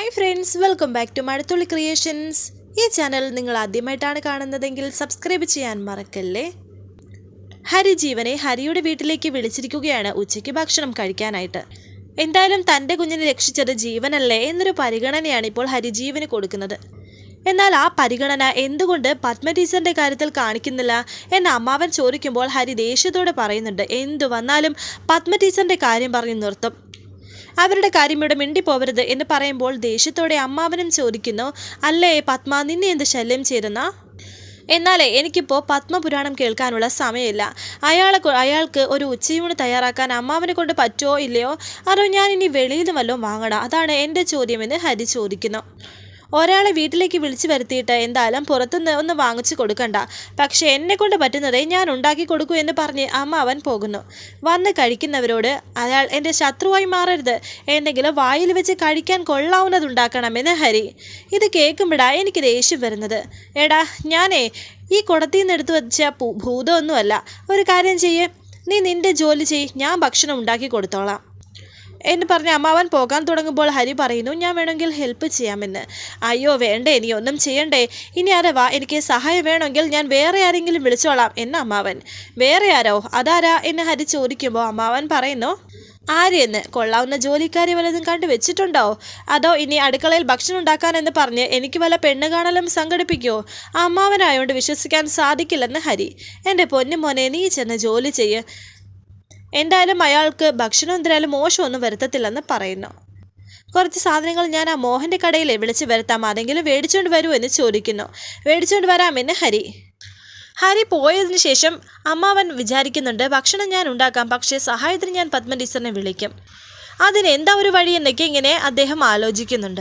Hi friends welcome back to Mazhathulli creations ഈ channel നിങ്ങൾ ആദ്യമായിട്ടാണ് കാണുന്നതെങ്കിൽ സബ്സ്ക്രൈബ് ചെയ്യാൻ മറക്കല്ലേ? ഹരി ജീവനെ ഹരിയുടെ വീട്ടിലേക്ക് വിളിച്ചിരിക്കുകയാണ് ഉച്ചയ്ക്ക് ഭക്ഷണം കഴിക്കാനായിട്ട്. എന്തായാലും തന്റെ കുഞ്ഞിനെ രക്ഷിച്ചത് ജീവനല്ലേ എന്നൊരു പരിഗണനയാണ് ഇപ്പോൾ ഹരിജീവന് കൊടുക്കുന്നത്. എന്നാൽ ആ പരിഗണന എന്തുകൊണ്ട് പത്മ ടീച്ചറിന്റെ കാര്യത്തിൽ കാണിക്കുന്നില്ല എന്ന് അമ്മാവൻ ചോദിക്കുമ്പോൾ ഹരി ദേഷ്യത്തോടെ പറയുന്നുണ്ട് എന്തു വന്നാലും പത്മ ടീച്ചറിന്റെ കാര്യം പറഞ്ഞു നിർത്തും. അവരുടെ കാര്യം ഇവിടെ മിണ്ടിപ്പോവരുത് എന്ന് പറയുമ്പോൾ ദേഷ്യത്തോടെ അമ്മാവനും ചോദിക്കുന്നു അല്ലേ പത്മ നിന്നെ എന്ത് ശല്യം ചേരുന്ന എന്നാലേ എനിക്കിപ്പോൾ പത്മപുരാണം കേൾക്കാനുള്ള സമയമില്ല. അയാളെ അയാൾക്ക് ഒരു ഉച്ചയൂണ് തയ്യാറാക്കാൻ അമ്മാവനെ കൊണ്ട് പറ്റുമോ ഇല്ലയോ? അതോ ഞാൻ ഇനി വെളിയിൽ നിന്ന് വല്ലതും വാങ്ങണം? അതാണ് എന്റെ ചോദ്യമെന്ന് ഹരി ചോദിക്കുന്നു. ഒരാളെ വീട്ടിലേക്ക് വിളിച്ചു വരുത്തിയിട്ട് എന്തായാലും പുറത്തുനിന്ന് ഒന്ന് വാങ്ങിച്ചു കൊടുക്കണ്ട. പക്ഷെ എന്നെ കൊണ്ട് പറ്റുന്നതേ ഞാൻ ഉണ്ടാക്കി കൊടുക്കൂ എന്ന് പറഞ്ഞ് അമ്മ അവൻ പോകുന്നു. വന്ന് കഴിക്കുന്നവരോട് അയാൾ എന്റെ ശത്രുവായി മാറരുത്. എന്തെങ്കിലും വായിൽ വെച്ച് കഴിക്കാൻ കൊള്ളാവുന്നതുണ്ടാക്കണമെന്ന് ഹരി. ഇത് കേൾക്കുമ്പോഴാ എനിക്ക് ദേഷ്യം വരുന്നത്. എടാ ഞാനേ ഈ കുടത്തിൽ നിന്ന് എടുത്തു വെച്ച ഭൂതമൊന്നുമല്ല. ഒരു കാര്യം ചെയ്യേ. നീ നിന്റെ ജോലി ചെയ്യ്. ഞാൻ ഭക്ഷണം ഉണ്ടാക്കി കൊടുത്തോളാം. എന്ന് പറഞ്ഞ് അമ്മാവൻ പോകാൻ തുടങ്ങുമ്പോൾ ഹരി പറയുന്നു ഞാൻ വേണമെങ്കിൽ ഹെൽപ്പ് ചെയ്യാമെന്ന്. അയ്യോ വേണ്ടേ നീ ഒന്നും ചെയ്യണ്ടേ. ഇനി അഥവാ എനിക്ക് സഹായം വേണമെങ്കിൽ ഞാൻ വേറെ ആരെങ്കിലും വിളിച്ചോളാം എന്ന് അമ്മാവൻ. വേറെ ആരോ? അതാരാ? എന്ന് ഹരി ചോദിക്കുമ്പോൾ അമ്മാവൻ പറയുന്നു ആരെയെന്ന്? കൊള്ളാവുന്ന ജോലിക്കാരി വല്ലതും കണ്ടു വെച്ചിട്ടുണ്ടോ? അതോ ഇനി അടുക്കളയിൽ ഭക്ഷണം ഉണ്ടാക്കാനെന്ന് പറഞ്ഞ് എനിക്ക് വല്ല പെണ്ണ് കാണലും സംഘടിപ്പിക്കുമോ അമ്മാവനായോണ്ട് വിശ്വസിക്കാൻ സാധിക്കില്ലെന്ന് ഹരി. എന്റെ പൊന്നു മോനെ നീ ചെന്ന് ജോലി ചെയ്യ്. എന്തായാലും അയാൾക്ക് ഭക്ഷണം എന്തായാലും മോശമൊന്നും വരുത്തത്തില്ലെന്ന് പറയുന്നു. കുറച്ച് സാധനങ്ങൾ ഞാൻ ആ മോഹന്റെ കടയിൽ വിളിച്ച് വരുത്താം. അതെങ്കിലും മേടിച്ചുകൊണ്ട് വരൂ എന്ന് ചോദിക്കുന്നു. മേടിച്ചുകൊണ്ട് വരാമെന്ന് ഹരി. ഹരി പോയതിനു ശേഷം അമ്മാവൻ വിചാരിക്കുന്നുണ്ട് ഭക്ഷണം ഞാൻ ഉണ്ടാക്കാം പക്ഷേ സഹായത്തിന് ഞാൻ പത്മ ടീച്ചറിനെ വിളിക്കും. അതിന് എന്താ ഒരു വഴി എന്നൊക്കെ ഇങ്ങനെ അദ്ദേഹം ആലോചിക്കുന്നുണ്ട്.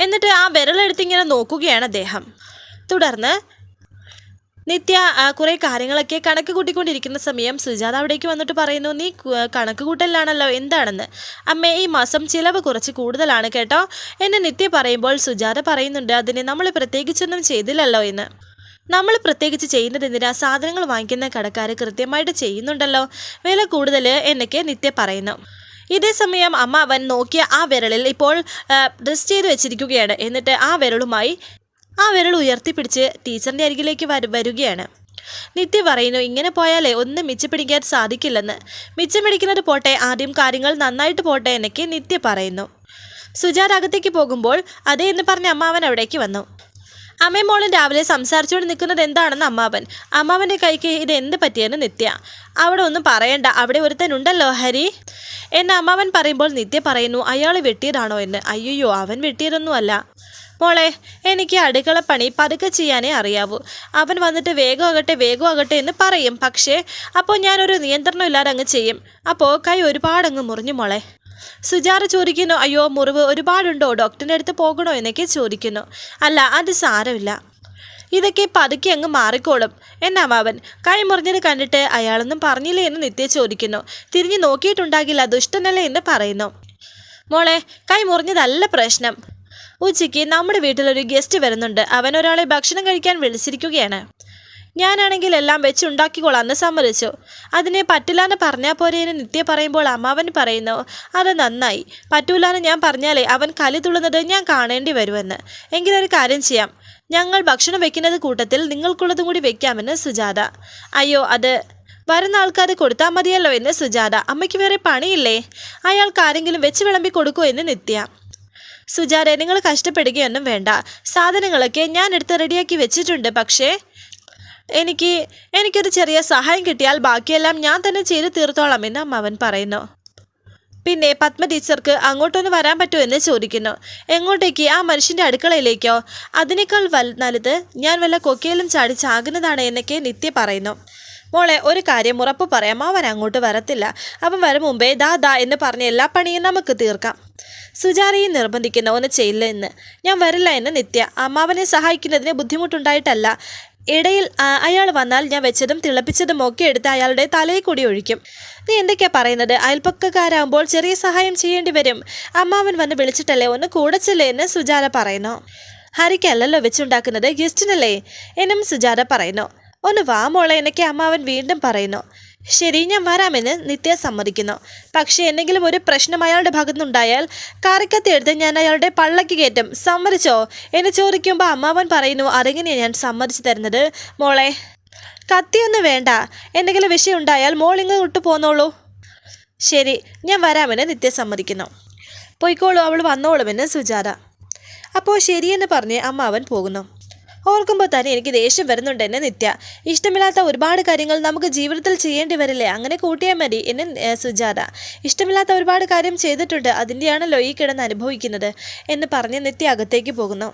എന്നിട്ട് ആ വിരലെടുത്ത് ഇങ്ങനെ നോക്കുകയാണ് അദ്ദേഹം. തുടർന്ന് നിത്യ കുറേ കാര്യങ്ങളൊക്കെ കണക്ക് കൂട്ടിക്കൊണ്ടിരിക്കുന്ന സമയം സുജാത അവിടേക്ക് വന്നിട്ട് പറയുന്നു നീ കണക്ക് കൂട്ടലിലാണല്ലോ എന്താണെന്ന്? അമ്മേ ഈ മാസം ചിലവ് കുറച്ച് കൂടുതലാണ് കേട്ടോ. എന്ന് നിത്യ പറയുമ്പോൾ സുജാത പറയുന്നുണ്ട് അതിന് നമ്മൾ പ്രത്യേകിച്ചൊന്നും ചെയ്തില്ലല്ലോ എന്ന്. നമ്മൾ പ്രത്യേകിച്ച് ചെയ്യുന്നത് എന്തിനാ? സാധനങ്ങൾ വാങ്ങിക്കുന്ന കടക്കാർ കൃത്യമായിട്ട് ചെയ്യുന്നുണ്ടല്ലോ. വില കൂടുതൽ എന്നൊക്കെ നിത്യ പറയുന്നു. ഇതേ സമയം അമ്മ അവൻ നോക്കിയ ആ വിരലിൽ ഇപ്പോൾ ഡ്രസ് ചെയ്ത് വെച്ചിരിക്കുകയാണ്. എന്നിട്ട് ആ വിരലുമായി ആ വിരൽ ഉയർത്തിപ്പിടിച്ച് ടീച്ചറിന്റെ അരികിലേക്ക് വരു വരികയാണ്. നിത്യ പറയുന്നു ഇങ്ങനെ പോയാലേ ഒന്നും മിച്ചപ്പിടിക്കാൻ സാധിക്കില്ലെന്ന്. മിച്ചം പിടിക്കുന്നത് പോട്ടെ ആദ്യം കാര്യങ്ങൾ നന്നായിട്ട് പോട്ടെ എന്നൊക്കെ നിത്യ പറയുന്നു. സുജാത അകത്തേക്ക് പോകുമ്പോൾ അതേ എന്ന് പറഞ്ഞ് അമ്മാവൻ അവിടേക്ക് വന്നു. അമ്മയും മോളും രാവിലെ സംസാരിച്ചുകൊണ്ട് നിൽക്കുന്നത് എന്താണെന്ന് അമ്മാവൻ? അമ്മാവന്റെ കൈക്ക് ഇത് എന്ത് പറ്റിയെന്ന് നിത്യ? അവിടെ ഒന്നും പറയണ്ട അവിടെ ഒരുത്തനുണ്ടല്ലോ ഹരി? എന്ന് അമ്മാവൻ പറയുമ്പോൾ നിത്യ പറയുന്നു അയാൾ വെട്ടിയതാണോ എന്ന്? അയ്യോ അവൻ വെട്ടിയതൊന്നുമല്ല. മോളെ എനിക്ക് അടുക്കള പണി പതുക്കെ ചെയ്യാനേ അറിയാവൂ. അവൻ വന്നിട്ട് വേഗമാകട്ടെ വേഗമാകട്ടെ എന്ന് പറയും. പക്ഷേ അപ്പോൾ ഞാനൊരു നിയന്ത്രണം ഇല്ലാതെ അങ്ങ് ചെയ്യും. അപ്പോൾ കൈ ഒരുപാടങ്ങ് മുറിഞ്ഞു മോളെ. സുജാറ ചോദിക്കുന്നു അയ്യോ മുറിവ് ഒരുപാടുണ്ടോ? ഡോക്ടറിന്റെ അടുത്ത് പോകണോ? എന്നൊക്കെ ചോദിക്കുന്നു. അല്ല അത് സാരമില്ല. ഇതൊക്കെ പതുക്കെ അങ്ങ് മാറിക്കോളും. എന്നാ അവൻ. കൈ മുറിഞ്ഞത് കണ്ടിട്ട് അയാളൊന്നും പറഞ്ഞില്ലേ എന്ന് നിത്യ ചോദിക്കുന്നു. തിരിഞ്ഞു നോക്കിയിട്ടുണ്ടാകില്ല ദുഷ്ടനല്ലേ എന്ന് പറയുന്നു. മോളെ കൈ മുറിഞ്ഞതല്ല പ്രശ്നം. ഉച്ചയ്ക്ക് നമ്മുടെ വീട്ടിലൊരു ഗസ്റ്റ് വരുന്നുണ്ട്. അവൻ ഒരാളെ ഭക്ഷണം കഴിക്കാൻ വിളിച്ചിരിക്കുകയാണ്. ഞാനാണെങ്കിൽ എല്ലാം വെച്ച് ഉണ്ടാക്കിക്കോളാന്ന് സമ്മതിച്ചു. അതിനെ പറ്റില്ലാന്ന് പറഞ്ഞാൽ പോരെ എന്ന് നിത്യ പറയുമ്പോൾ അമ്മാവൻ പറയുന്നു അത് നന്നായി. പറ്റൂലാന്ന് ഞാൻ പറഞ്ഞാലേ അവൻ കലി തുള്ളുന്നത് ഞാൻ കാണേണ്ടി വരുമെന്ന്. എങ്കിലൊരു കാര്യം ചെയ്യാം. ഞങ്ങൾ ഭക്ഷണം വെക്കുന്നത് കൂട്ടത്തിൽ നിങ്ങൾക്കുള്ളതും കൂടി വെക്കാമെന്ന് സുജാത. അയ്യോ അത് വരുന്ന ആൾക്കാർ കൊടുത്താൽ മതിയല്ലോ എന്ന് സുജാത. അമ്മയ്ക്ക് വേറെ പണിയില്ലേ? അയാൾക്ക് ആരെങ്കിലും വെച്ച് വിളമ്പി കൊടുക്കുമോ എന്ന് നിത്യ. സുജാത നിങ്ങൾ കഷ്ടപ്പെടുകയൊന്നും വേണ്ട. സാധനങ്ങളൊക്കെ ഞാൻ എടുത്ത് റെഡിയാക്കി വെച്ചിട്ടുണ്ട്. പക്ഷേ എനിക്ക് എനിക്കൊരു ചെറിയ സഹായം കിട്ടിയാൽ ബാക്കിയെല്ലാം ഞാൻ തന്നെ ചെയ്തു തീർത്തോളാം എന്ന് അമ്മാവൻ പറയുന്നു. പിന്നെ പത്മ ടീച്ചർക്ക് അങ്ങോട്ടൊന്ന് വരാൻ പറ്റുമോ എന്ന് ചോദിക്കുന്നു. എങ്ങോട്ടേക്ക്? ആ മനുഷ്യന്റെ അടുക്കളയിലേക്കോ? അതിനേക്കാൾ വൽ നല്ലത് ഞാൻ വല്ല കൊക്കയിലും ചാടി ചാകുന്നതാണ് എന്നൊക്കെ നിത്യ പറയുന്നു. മോളെ ഒരു കാര്യം ഉറപ്പ് പറയാം. അവൻ അങ്ങോട്ട് വരത്തില്ല. അവൻ വരും മുമ്പേ ദാ ദാ എന്ന് പറഞ്ഞ് എല്ലാ പണിയും നമുക്ക് തീർക്കാം. സുജാതയും നിർബന്ധിക്കുന്ന ഒന്ന് ചെയ്യില്ല എന്ന്. ഞാൻ വരില്ല എന്ന് നിത്യ. അമ്മാവനെ സഹായിക്കുന്നതിന് ബുദ്ധിമുട്ടുണ്ടായിട്ടല്ല. ഇടയിൽ അയാൾ വന്നാൽ ഞാൻ വെച്ചതും തിളപ്പിച്ചതും ഒക്കെ എടുത്ത് അയാളുടെ തലയിൽ കൂടി ഒഴിക്കും. നീ എന്തൊക്കെയാ പറയുന്നത്? അയൽപ്പക്കക്കാരാകുമ്പോൾ ചെറിയ സഹായം ചെയ്യേണ്ടി വരും. അമ്മാവൻ വന്ന് വിളിച്ചിട്ടല്ലേ ഒന്ന് കൂടച്ചില്ലേ എന്ന് സുജാത പറയുന്നു. ഹരിക്കല്ലല്ലോ വെച്ചുണ്ടാക്കുന്നത് ഗസ്റ്റിനല്ലേ? എന്നും സുജാത പറയുന്നു. ഒന്ന് വാ മോളെ എന്നൊക്കെ അമ്മാവൻ വീണ്ടും പറയുന്നു. ശരി ഞാൻ വരാമെന്ന് നിത്യ സമ്മതിക്കുന്നു. പക്ഷേ എന്തെങ്കിലും ഒരു പ്രശ്നം അയാളുടെ ഭാഗത്തുനിന്നുണ്ടായാൽ കറിക്കത്തി എടുത്ത് ഞാൻ അയാളുടെ പള്ളക്ക് കയറ്റും. സമ്മതിച്ചോ? എന്ന് ചോദിക്കുമ്പോൾ അമ്മാവൻ പറയുന്നു അതെങ്ങനെയാണ് ഞാൻ സമ്മതിച്ചു തരുന്നത്? മോളെ കത്തിയൊന്നും വേണ്ട. എന്തെങ്കിലും വിഷയം ഉണ്ടായാൽ മോളിങ്ങ് വിട്ടു പോന്നോളൂ. ശരി ഞാൻ വരാമെന്ന് നിത്യ സമ്മതിക്കുന്നു. പോയിക്കോളൂ അവൾ വന്നോളുമെന്ന് സുജാത. അപ്പോൾ ശരിയെന്ന് പറഞ്ഞ് അമ്മാവൻ പോകുന്നു. ഓർക്കുമ്പോൾ തന്നെ എനിക്ക് ദേഷ്യം വരുന്നുണ്ട് എന്നെ നിത്യ. ഇഷ്ടമില്ലാത്ത ഒരുപാട് കാര്യങ്ങൾ നമുക്ക് ജീവിതത്തിൽ ചെയ്യേണ്ടി വരില്ലേ? അങ്ങനെ കൂട്ടിയാൽ മതി എന്നെ സുജാത. ഇഷ്ടമില്ലാത്ത ഒരുപാട് കാര്യം ചെയ്തിട്ടുണ്ട് അതിന്റെയാണല്ലോ ഈ കിടന്ന് അനുഭവിക്കുന്നത് എന്ന് പറഞ്ഞ് നിത്യ അകത്തേക്ക് പോകുന്നു.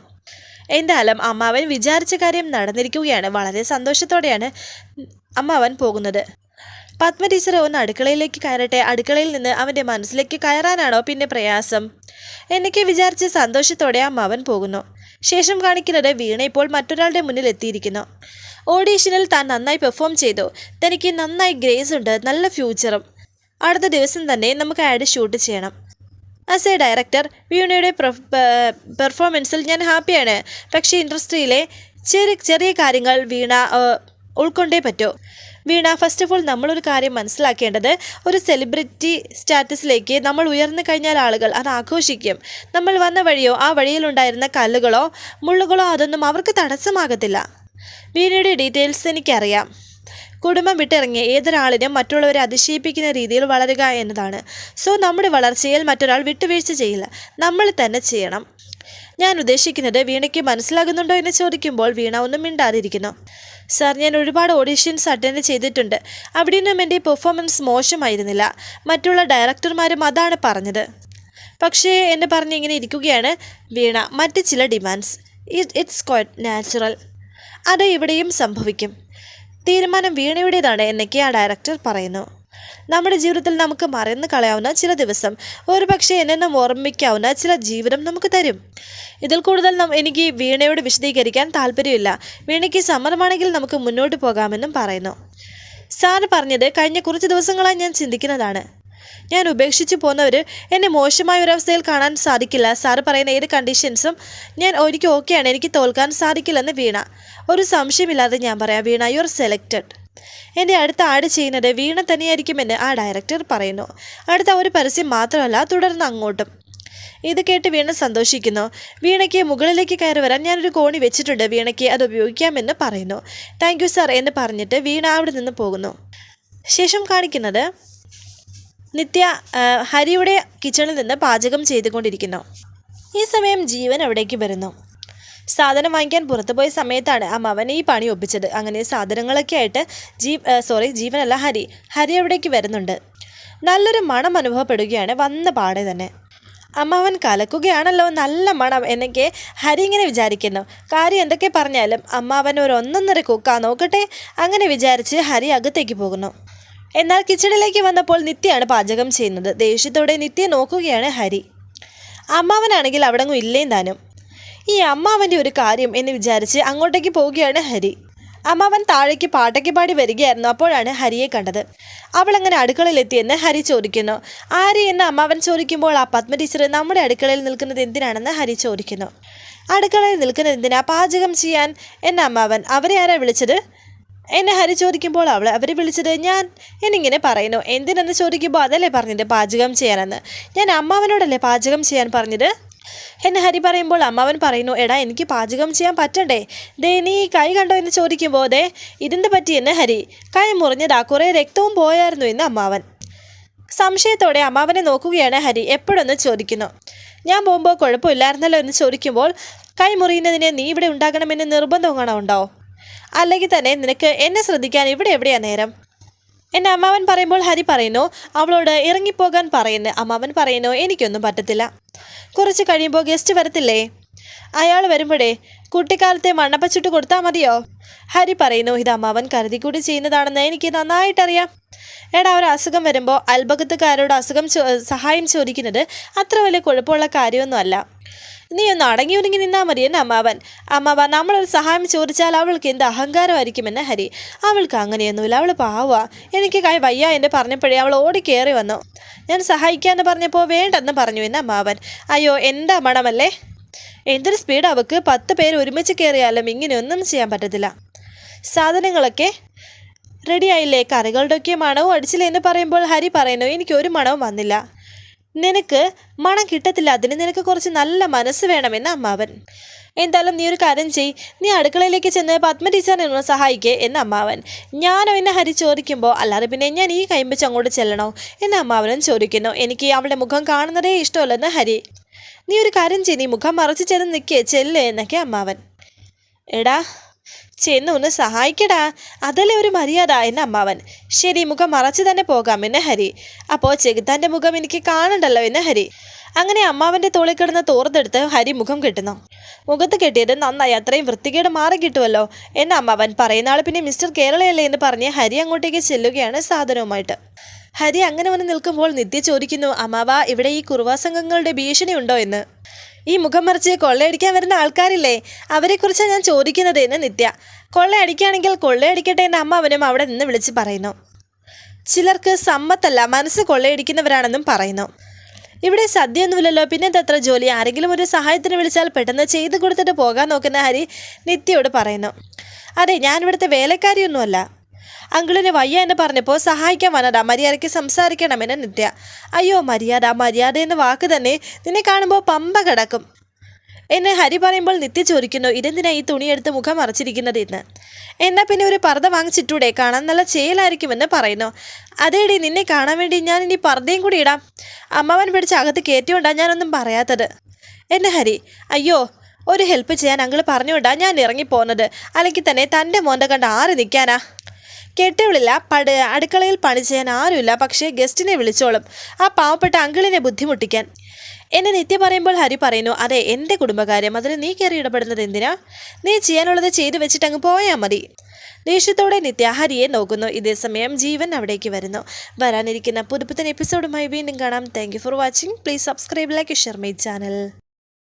എന്തായാലും അമ്മാവൻ വിചാരിച്ച കാര്യം നടന്നിരിക്കുകയാണ് വളരെ സന്തോഷത്തോടെയാണ് അമ്മാവൻ പോകുന്നത്. പത്മ ടീച്ചർ ഒന്ന് അടുക്കളയിലേക്ക് കയറട്ടെ അടുക്കളയിൽ നിന്ന് അവന്റെ മനസ്സിലേക്ക് കയറാനാണോ പിന്നെ പ്രയാസം? എന്നൊക്കെ വിചാരിച്ച് സന്തോഷത്തോടെ അമ്മാവൻ പോകുന്നു. ശേഷം കാണിക്കുന്നത് വീണ ഇപ്പോൾ മറ്റൊരാളുടെ മുന്നിൽ എത്തിയിരിക്കുന്നു. ഓഡീഷനിൽ താൻ നന്നായി പെർഫോം ചെയ്തു. തനിക്ക് നന്നായി ഗ്രേസ് ഉണ്ട്. നല്ല ഫ്യൂച്ചറും അടുത്ത ദിവസം തന്നെ നമുക്ക് ആഡ് ഷൂട്ട് ചെയ്യണം. ആസ് എ ഡയറക്ടർ വീണയുടെ പെർഫോമൻസിൽ ഞാൻ ഹാപ്പിയാണ് പക്ഷേ ഇൻഡസ്ട്രിയിലെ ചെറിയ ചെറിയ കാര്യങ്ങൾ വീണ ഉൾക്കൊണ്ടേ പറ്റൂ. വീണ ഫസ്റ്റ് ഓഫ് ഓൾ നമ്മളൊരു കാര്യം മനസ്സിലാക്കേണ്ടത് ഒരു സെലിബ്രിറ്റി സ്റ്റാറ്റസിലേക്ക് നമ്മൾ ഉയർന്നു കഴിഞ്ഞാൽ ആളുകൾ അത് ആഘോഷിക്കും. നമ്മൾ വന്ന വഴിയോ ആ വഴിയിലുണ്ടായിരുന്ന കല്ലുകളോ മുള്ളുകളോ അതൊന്നും അവർക്ക് തടസ്സമാകത്തില്ല. വീണയുടെ ഡീറ്റെയിൽസ് എനിക്കറിയാം. കുടുംബം വിട്ടിറങ്ങിയ ഏതൊരാളിനും മറ്റുള്ളവരെ അതിശയിപ്പിക്കുന്ന രീതിയിൽ വളരുക എന്നതാണ്. സോ നമ്മുടെ വളർച്ചയിൽ മറ്റൊരാൾ വിട്ടുവീഴ്ച ചെയ്യില്ല. നമ്മൾ തന്നെ ചെയ്യണം. ഞാൻ ഉദ്ദേശിക്കുന്നത് വീണയ്ക്ക് മനസ്സിലാകുന്നുണ്ടോ എന്ന് ചോദിക്കുമ്പോൾ വീണ ഒന്നും മിണ്ടാതിരിക്കുന്നു. സാർ ഞാൻ ഒരുപാട് ഓഡീഷൻസ് അറ്റൻഡ് ചെയ്തിട്ടുണ്ട്. അവിടെയൊന്നും എന്റെ പെർഫോമൻസ് മോശമായിരുന്നില്ല. മറ്റുള്ള ഡയറക്ടർമാരും അതാണ് പറഞ്ഞത്. പക്ഷേ എന്നെ പറഞ്ഞ് ഇങ്ങനെ ഇരിക്കുകയാണ് വീണ. മറ്റ് ചില ഡിമാൻഡ്സ്. It's quite natural. അത് ഇവിടെയും സംഭവിക്കും. തീരുമാനം വീണയുടേതാണ് എന്നൊക്കെ ആ ഡയറക്ടർ പറയുന്നു. നമ്മുടെ ജീവിതത്തിൽ നമുക്ക് മറന്നു കളയാവുന്ന ചില ദിവസം ഒരു പക്ഷേ എന്നെന്നും ഓർമ്മിക്കാവുന്ന ചില ജീവിതം നമുക്ക് തരും. ഇതിൽ കൂടുതൽ എനിക്ക് വീണയോട് വിശദീകരിക്കാൻ താല്പര്യമില്ല. വീണയ്ക്ക് സമ്മതമാണെങ്കിൽ നമുക്ക് മുന്നോട്ട് പോകാമെന്നും പറയുന്നു. സാർ പറഞ്ഞത് കഴിഞ്ഞ കുറച്ച് ദിവസങ്ങളായി ഞാൻ ചിന്തിക്കുന്നതാണ്. ഞാൻ ഉപേക്ഷിച്ച് പോകുന്നവർ എന്നെ മോശമായ ഒരവസ്ഥയിൽ കാണാൻ സാധിക്കില്ല. സാറ് പറയുന്ന ഏത് കണ്ടീഷൻസും ഞാൻ ഒരിക്കലും ഓക്കെയാണ്. എനിക്ക് തോൽക്കാൻ സാധിക്കില്ലെന്ന് വീണ. ഒരു സംശയമില്ലാതെ ഞാൻ പറയാം വീണ യു ആർ സെലക്റ്റഡ് എന്റെ അടുത്ത ആഡ് ചെയ്യുന്നത് വീണ തന്നെയായിരിക്കുമെന്ന് ആ ഡയറക്ടർ പറയുന്നു. അടുത്ത ഒരു പരസ്യം മാത്രമല്ല തുടർന്ന് അങ്ങോട്ടും. ഇത് കേട്ട് വീണ സന്തോഷിക്കുന്നു. വീണയ്ക്ക് മുകളിലേക്ക് കയറി വരാൻ ഞാനൊരു കോണി വെച്ചിട്ടുണ്ട്. വീണയ്ക്ക് അത് ഉപയോഗിക്കാമെന്ന് പറയുന്നു. താങ്ക് സാർ എന്ന് പറഞ്ഞിട്ട് വീണ അവിടെ നിന്ന് പോകുന്നു. ശേഷം കാണിക്കുന്നത് നിത്യ ഹരിയുടെ കിച്ചണിൽ നിന്ന് പാചകം ചെയ്തുകൊണ്ടിരിക്കുന്നു. ഈ സമയം ജീവൻ അവിടേക്ക് വരുന്നു. സാധനം വാങ്ങിക്കാൻ പുറത്തുപോയ സമയത്താണ് അമ്മാവൻ ഈ പണി ഒപ്പിച്ചത്. അങ്ങനെ സാധനങ്ങളൊക്കെ ആയിട്ട് ജീ സോറി ജീവനല്ല ഹരി. ഹരി അവിടേക്ക് വരുന്നുണ്ട്. നല്ലൊരു മണം അനുഭവപ്പെടുകയാണ് വന്ന പാടെ തന്നെ. അമ്മാവൻ കലക്കുകയാണല്ലോ നല്ല മണം എന്നൊക്കെ ഹരി ഇങ്ങനെ വിചാരിക്കുന്നു. കാര്യം എന്തൊക്കെ പറഞ്ഞാലും അമ്മാവൻ ഒരു ഒന്നൊന്നര കുക്കാ നോക്കട്ടെ അങ്ങനെ വിചാരിച്ച് ഹരി അകത്തേക്ക് പോകുന്നു. എന്നാൽ കിച്ചണിലേക്ക് വന്നപ്പോൾ നിത്യയാണ് പാചകം ചെയ്യുന്നത്. ദേഷ്യത്തോടെ നിത്യ നോക്കുകയാണ് ഹരി. അമ്മാവനാണെങ്കിൽ അവിടെ ഇല്ലേം താനും. ഈ അമ്മാവന്റെ ഒരു കാര്യം എന്ന് വിചാരിച്ച് അങ്ങോട്ടേക്ക് പോവുകയാണ് ഹരി. അമ്മാവൻ താഴേക്ക് പാട്ടയ്ക്ക് പാടി വരികയായിരുന്നു. അപ്പോഴാണ് ഹരിയെ കണ്ടത്. അവൾ അങ്ങനെ അടുക്കളയിലെത്തിയെന്ന് ഹരി ചോദിക്കുന്നു. ആര് എന്ന് അമ്മാവൻ ചോദിക്കുമ്പോൾ ആ പത്മ ടീച്ചർ നമ്മുടെ അടുക്കളയിൽ നിൽക്കുന്നത് എന്തിനാണെന്ന് ഹരി ചോദിക്കുന്നു. അടുക്കളയിൽ നിൽക്കുന്നത് എന്തിനാ? പാചകം ചെയ്യാൻ? എന്ന അമ്മാവൻ അവരെ ആരാ വിളിച്ചത്? എന്നെ ഹരി ചോദിക്കുമ്പോൾ അവൾ അവരെ വിളിച്ചത് ഞാൻ. എന്നിങ്ങനെ പറയുന്നു. എന്തിനെന്ന് ചോദിക്കുമ്പോൾ അതല്ലേ പറഞ്ഞത്? പാചകം ചെയ്യാനെന്ന്. ഞാൻ അമ്മാവനോടല്ലേ പാചകം ചെയ്യാൻ പറഞ്ഞത്? എന്നെ ഹരി പറയുമ്പോൾ അമ്മാവൻ പറയുന്നു എടാ എനിക്ക് പാചകം ചെയ്യാൻ പറ്റണ്ടേ? ദേ നീ കൈ കണ്ടോ എന്ന് ചോദിക്കുമ്പോൾ ദേ ഇതിന്റെ പറ്റി എന്നെ ഹരി കൈ മുറിഞ്ഞതാ കുറേ രക്തവും പോയായിരുന്നു എന്ന് അമ്മാവൻ. സംശയത്തോടെ അമ്മാവനെ നോക്കുകയാണ് ഹരി എപ്പോഴൊന്ന് ചോദിക്കുന്നു. ഞാൻ പോകുമ്പോൾ കുഴപ്പമില്ലായിരുന്നല്ലോ എന്ന് ചോദിക്കുമ്പോൾ കൈ മുറിയുന്നതിന് നീ ഇവിടെ ഉണ്ടാകണമെന്ന് നിർബന്ധം കാണാൻ ഉണ്ടോ? അല്ലെങ്കിൽ തന്നെ നിനക്ക് എന്നെ ശ്രദ്ധിക്കാൻ ഇവിടെ എവിടെയാണ് നേരം? എന്നെ അമ്മാവൻ പറയുമ്പോൾ ഹരി പറയുന്നു അവളോട് ഇറങ്ങിപ്പോകാൻ പറയുന്നു അമ്മാവൻ പറയുന്നു എനിക്കൊന്നും പറ്റത്തില്ല. കുറച്ച് കഴിയുമ്പോൾ ഗസ്റ്റ് വരത്തില്ലേ? അയാൾ വരുമ്പോഴേ കുട്ടിക്കാലത്തെ മണ്ണപ്പച്ചുട്ട് കൊടുത്താൽ മതിയോ? ഹരി പറയുന്നു ഇത് അമ്മാവൻ കരുതി കൂടി ചെയ്യുന്നതാണെന്ന് എനിക്ക് നന്നായിട്ടറിയാം. എടാ ഒരു അസുഖം വരുമ്പോൾ അൽബകത്തുകാരോട് അസുഖം സഹായം ചോദിക്കുന്നത് അത്ര വലിയ കുഴപ്പമുള്ള കാര്യമൊന്നുമല്ല. നീ ഒന്ന് അടങ്ങി ഒരുങ്ങി നിന്നാൽ എന്നെ അമ്മാവൻ. അമ്മാവ നമ്മളൊരു സഹായം ചോദിച്ചാൽ അവൾക്ക് എന്ത് അഹങ്കാരമായിരിക്കുമെന്ന് ഹരി. അവൾക്ക് അങ്ങനെയൊന്നുമില്ല. അവൾ പാവുക എനിക്ക് കൈ വയ്യ എന്ന് പറഞ്ഞപ്പോഴേ അവൾ ഓടിക്കേറി വന്നു. ഞാൻ സഹായിക്കാമെന്ന് പറഞ്ഞപ്പോൾ വേണ്ടെന്ന് പറഞ്ഞു എന്ന് അമ്മാവൻ. അയ്യോ എന്താ മണമല്ലേ? എന്തൊരു സ്പീഡ് അവക്ക്. പത്ത് പേര് ഒരുമിച്ച് കയറിയാലും ഇങ്ങനെയൊന്നും ചെയ്യാൻ പറ്റത്തില്ല. സാധനങ്ങളൊക്കെ റെഡിയായില്ലേ കറികളുടെയൊക്കെ മണവും അടിച്ചില്ല എന്ന് പറയുമ്പോൾ ഹരി പറയുന്നു എനിക്ക് ഒരു മണവും വന്നില്ല. നിനക്ക് മണം കിട്ടത്തില്ല. അതിന് നിനക്ക് കുറച്ച് നല്ല മനസ്സ് വേണമെന്ന് അമ്മാവൻ. എന്തായാലും നീ ഒരു കാര്യം ചെയ് നീ അടുക്കളയിലേക്ക് ചെന്ന് പത്മ ടീച്ചറിനെ ഒന്ന് സഹായിക്കേ എന്ന് അമ്മാവൻ. ഞാനോ എന്നെ ഹരി ചോദിക്കുമ്പോൾ അല്ലാതെ പിന്നെ ഞാൻ ഈ കൈമ്പച്ച് അങ്ങോട്ട് ചെല്ലണോ എന്ന് അമ്മാവനും ചോദിക്കുന്നു. എനിക്ക് അവളുടെ മുഖം കാണുന്നതേ ഇഷ്ടമല്ലെന്ന് ഹരി. നീ ഒരു കാര്യം ചെയ് നീ മുഖം മറച്ച് ചെന്ന് നിൽക്കേ ചെല്ലേ എന്നൊക്കെ അമ്മാവൻ. എടാ ചെന്ന് ഒന്ന് സഹായിക്കടാ. അതല്ലേ ഒരു മര്യാദ എന്ന് അമ്മാവൻ. ശരി മുഖം മറച്ചു തന്നെ പോകാം എന്ന് ഹരി. അപ്പോൾ ചെകുത്താന്റെ മുഖം എനിക്ക് കാണണ്ടല്ലോ എന്ന് ഹരി. അങ്ങനെ അമ്മാവന്റെ തോളിൽ കിടന്ന് തോർത്തെടുത്ത് ഹരി മുഖം കെട്ടുന്നു. മുഖത്ത് കെട്ടിയത് നന്നായി അത്രയും വൃത്തികേട് മാറി കിട്ടുമല്ലോ എന്ന അമ്മാവൻ പറയുന്ന ആൾ പിന്നെ മിസ്റ്റർ കേരളയല്ലേ എന്ന് പറഞ്ഞ് ഹരി അങ്ങോട്ടേക്ക് ചെല്ലുകയാണ് സാധനവുമായിട്ട്. ഹരി അങ്ങനെ വന്ന് നിൽക്കുമ്പോൾ നിത്യ ചോദിക്കുന്നു അമ്മാവ ഇവിടെ ഈ കുറുവാ സംഘങ്ങളുടെ ഭീഷണി ഉണ്ടോ എന്ന്? ഈ മുഖം മറിച്ച് കൊള്ളയടിക്കാൻ വരുന്ന ആൾക്കാരില്ലേ? അവരെക്കുറിച്ചാണ് ഞാൻ ചോദിക്കുന്നത് എന്ന് നിത്യ. കൊള്ളയടിക്കുകയാണെങ്കിൽ കൊള്ളയടിക്കട്ടെ എന്ന് അമ്മ അവനും അവിടെ നിന്ന് വിളിച്ച് പറയുന്നു. ചിലർക്ക് സമ്മത്തല്ല മനസ്സ് കൊള്ളയടിക്കുന്നവരാണെന്നും പറയുന്നു. ഇവിടെ സദ്യയൊന്നുമില്ലല്ലോ പിന്നെ എത്ര ജോലി? ആരെങ്കിലും ഒരു സഹായത്തിന് വിളിച്ചാൽ പെട്ടെന്ന് ചെയ്തു കൊടുത്തിട്ട് പോകാൻ നോക്കുന്ന ഹരി നിത്യയോട് പറയുന്നു. അതെ ഞാൻ ഇവിടുത്തെ വേലക്കാരിയൊന്നുമല്ല. അങ്കിളിന് വയ്യ എന്ന് പറഞ്ഞപ്പോൾ സഹായിക്കാൻ വന്നതാ. മര്യാദയ്ക്ക് സംസാരിക്കണമെന്ന് നിത്യ. അയ്യോ മര്യാദ മര്യാദ എന്ന വാക്ക് തന്നെ നിന്നെ കാണുമ്പോൾ പമ്പ കിടക്കും. എന്നെ ഹരി പറയുമ്പോൾ നിത്യ ചോദിക്കുന്നു ഇതെന്തിനാ ഈ തുണിയെടുത്ത് മുഖം മറച്ചിരിക്കുന്നത് എന്ന് എന്നാൽ പിന്നെ ഒരു പർദ്ദ വാങ്ങിച്ചിട്ടൂടെ കാണാൻ നല്ല ചേലായിരിക്കുമെന്ന് പറയുന്നു. അതേടി നിന്നെ കാണാൻ വേണ്ടി ഞാൻ ഇനി പർദ്ദയും കൂടി ഇടാം. അമ്മാവൻ പിടിച്ച് അകത്ത് കയറ്റിയോണ്ടാ ഞാനൊന്നും പറയാത്തത്. എന്നെ ഹരി അയ്യോ ഒരു ഹെൽപ്പ് ചെയ്യാൻ അങ്കിൾ പറഞ്ഞുകൊണ്ടാണ് ഞാൻ ഇറങ്ങിപ്പോന്നത്. അല്ലെങ്കിൽ തന്നെ തന്റെ മോന്റെ കണ്ട് ആര് നിൽക്കാനാ. കെട്ടിവിളില്ല. പട അടുക്കളയിൽ പണി ചെയ്യാൻ ആരുമില്ല. പക്ഷേ ഗസ്റ്റിനെ വിളിച്ചോളും. ആ പാവപ്പെട്ട അങ്കിളിനെ ബുദ്ധിമുട്ടിക്കാൻ. എന്നെ നിത്യ പറയുമ്പോൾ ഹരി പറയുന്നു അതെ എന്റെ കുടുംബകാര്യം. അതിന് നീ കയറി ഇടപെടുന്നത് എന്തിനാ? നീ ചെയ്യാനുള്ളത് ചെയ്തു വെച്ചിട്ട് അങ്ങ് പോയാൽ മതി. ദേഷ്യത്തോടെ നിത്യ ഹരിയെ നോക്കുന്നു. ഇതേ സമയം ജീവൻ അവിടേക്ക് വരുന്നു. വരാനിരിക്കുന്ന പുതുപ്പുത്തൻ എപ്പിസോഡുമായി വീണ്ടും കാണാം. Thank for watching please subscribe like share my channel